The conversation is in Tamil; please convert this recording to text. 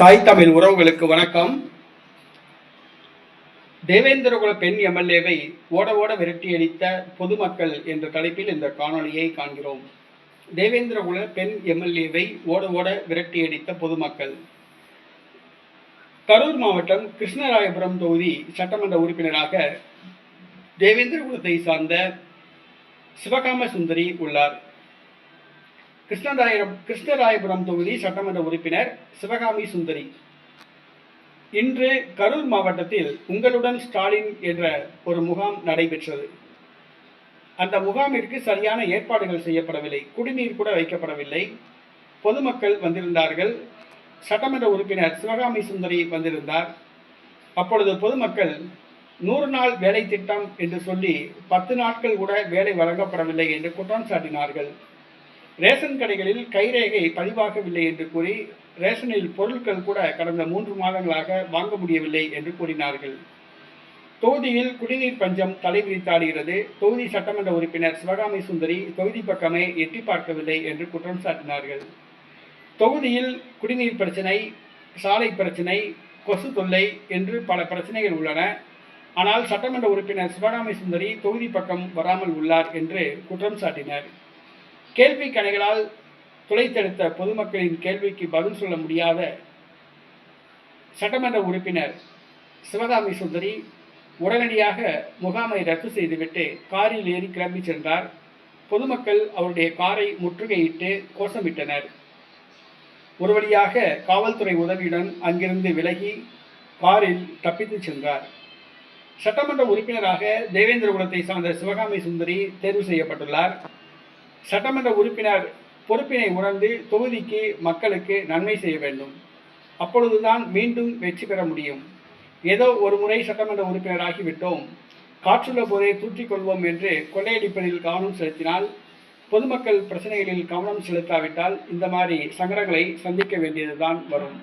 தாய் தமிழ் உறவுகளுக்கு வணக்கம். தேவேந்திரகுல பெண் எம்எல்ஏவை ஓட ஓட விரட்டியடித்த பொதுமக்கள் என்ற தலைப்பில் இந்த காணொலியை காண்கிறோம். தேவேந்திரகுல பெண் எம்எல்ஏவை ஓட ஓட விரட்டியடித்த பொதுமக்கள். கரூர் மாவட்டம் கிருஷ்ணராயபுரம் தொகுதி சட்டமன்ற உறுப்பினராக தேவேந்திரகுலத்தை சார்ந்த சிவகாம சுந்தரி உள்ளார். கிருஷ்ணராயம் கிருஷ்ணராயபுரம் தொகுதி சட்டமன்ற உறுப்பினர் சிவகாமி சுந்தரி. இன்று கரூர் மாவட்டத்தில் உங்களுடன் ஸ்டாலின் என்ற ஒரு முகாம் நடைபெற்றது. அந்த முகாமிற்கு சரியான ஏற்பாடுகள் செய்யப்படவில்லை குடிநீர் கூட வைக்கப்படவில்லை. பொதுமக்கள் வந்திருந்தார்கள். சட்டமன்ற உறுப்பினர் சிவகாமி சுந்தரி வந்திருந்தார். அப்பொழுது பொதுமக்கள் நூறு நாள் வேலை திட்டம் என்று சொல்லி பத்து நாட்கள் கூட வேலை வழங்கப்படவில்லை என்று குற்றம் சாட்டினார்கள். ரேஷன் கடைகளில் கைரேகை பதிவாகவில்லை என்று கூறி ரேஷனில் பொருட்கள் கூட கடந்த மூன்று மாதங்களாக வாங்க முடியவில்லை என்று கூறினார்கள். தொகுதியில் குடிநீர் பஞ்சம் தலைவிரித்தாடுகிறது. தொகுதி சட்டமன்ற உறுப்பினர் சிவகாமி சுந்தரி தொகுதி பக்கமே எட்டி பார்க்கவில்லை என்று குற்றம் சாட்டினார்கள். தொகுதியில் குடிநீர் பிரச்சனை சாலை பிரச்சனை கொசு தொல்லை என்று பல பிரச்சனைகள் உள்ளன. ஆனால் சட்டமன்ற உறுப்பினர் சிவகாமி சுந்தரி தொகுதி பக்கம் வராமல் உள்ளார் என்று குற்றம் சாட்டினர். கேள்வி கணைகளால் துளைத்தெடுத்த பொதுமக்களின் கேள்விக்கு பதில் சொல்ல முடியாத சட்டமன்ற உறுப்பினர் சிவகாமி சுந்தரி உடனடியாக முகாமை ரத்து செய்துவிட்டு காரில் ஏறி கிளம்பி சென்றார். பொதுமக்கள் அவருடைய காரை முற்றுகையிட்டு கோஷமிட்டனர். ஒரு வழியாக காவல்துறை உதவியுடன் அங்கிருந்து விலகி காரில் தப்பித்துச் சென்றார். சட்டமன்ற உறுப்பினராக தேவேந்திரகுலத்தை சார்ந்த சிவகாமி சுந்தரி தேர்வு செய்யப்பட்டுள்ளார். சட்டமன்ற உறுப்பினர் பொறுப்பினை உணர்ந்து தொகுதிக்கு மக்களுக்கு நன்மை செய்ய வேண்டும். அப்பொழுதுதான் மீண்டும் வெற்றி பெற முடியும். ஏதோ ஒரு முறை சட்டமன்ற உறுப்பினராகிவிட்டோம் காற்றுள்ள போதே தூற்றிக் கொள்வோம் என்று கொள்ளையடிப்பதில் கவனம் செலுத்தினால் பொதுமக்கள் பிரச்சனைகளில் கவனம் செலுத்தாவிட்டால் இந்த மாதிரி சங்கடங்களை சந்திக்க வேண்டியதுதான் வரும்.